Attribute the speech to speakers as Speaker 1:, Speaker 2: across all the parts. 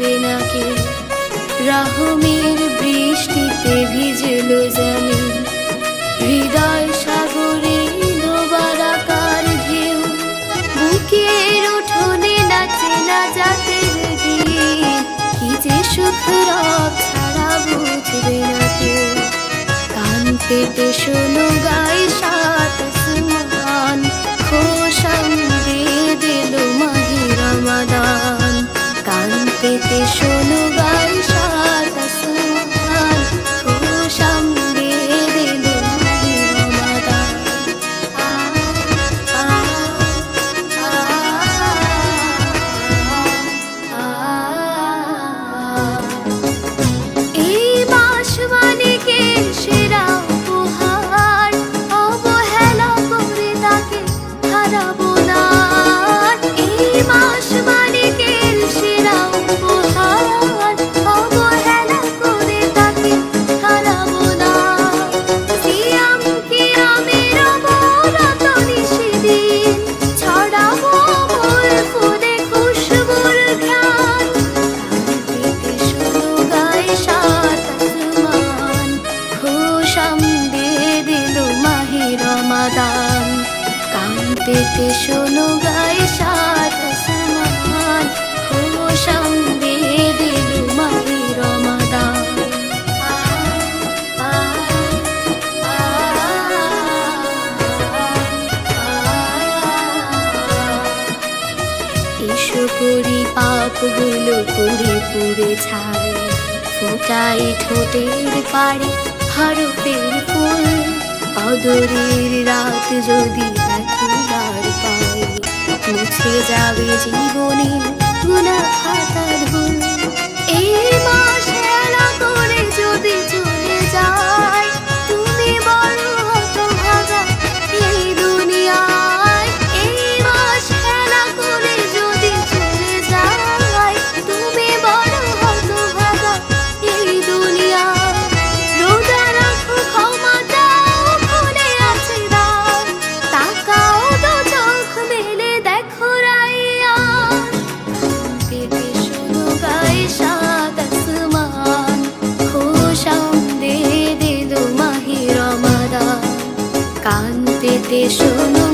Speaker 1: যাবে না রাহমের বৃষ্টিতে ভিজল জামি। হৃদয় সাগরে আকার ঢেউ। বুকের উঠোনে নাচে না জাতের কি যে সুখ রব ছাড়া বুঝবে না কেউ। কান পেতে শোনো গায়ে পেতে শোনো পেতে শোনো গায়ে সাত আসমান খোশাম দিয়ে দিল মাদি রমাদান। এসো করি পাপগুলো পুড়ে পুড়ে ছায় ফোটাই ঠোঁটের পাড়ে, হারপের ফুল। অদরের রাত যদি মুছে যাবে জীবনে গুণা খাতা গাইতে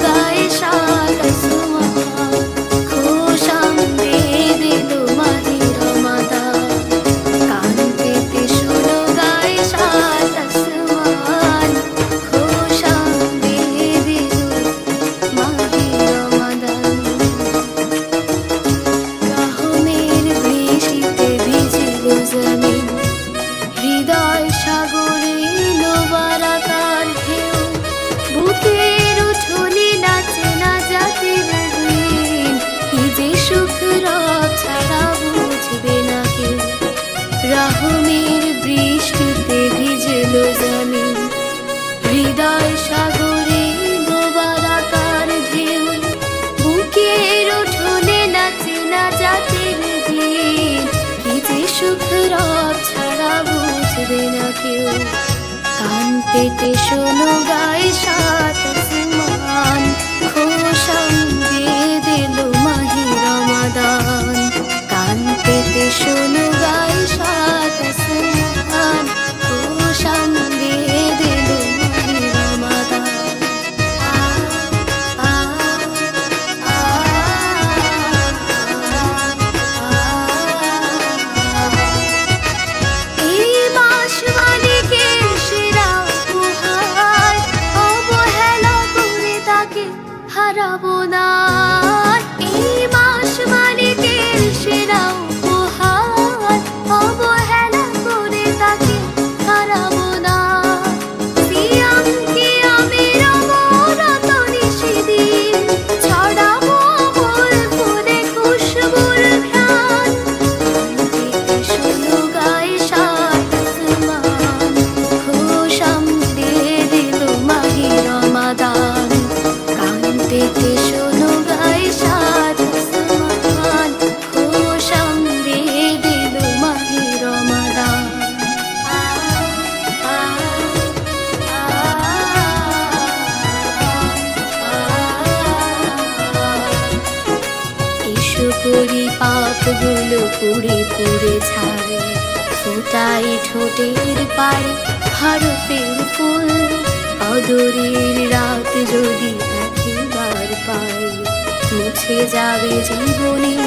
Speaker 1: কান পেতে শোনো গায়ে সাত আসমান খোশাম দিল পুড়ে পুড়ে ছাড়ে। ফোটাই ঠোঁটের পারে হরফের ফুল। অদরের রাত যদি একবার পাই মুছে যাবে জীবনে গুণা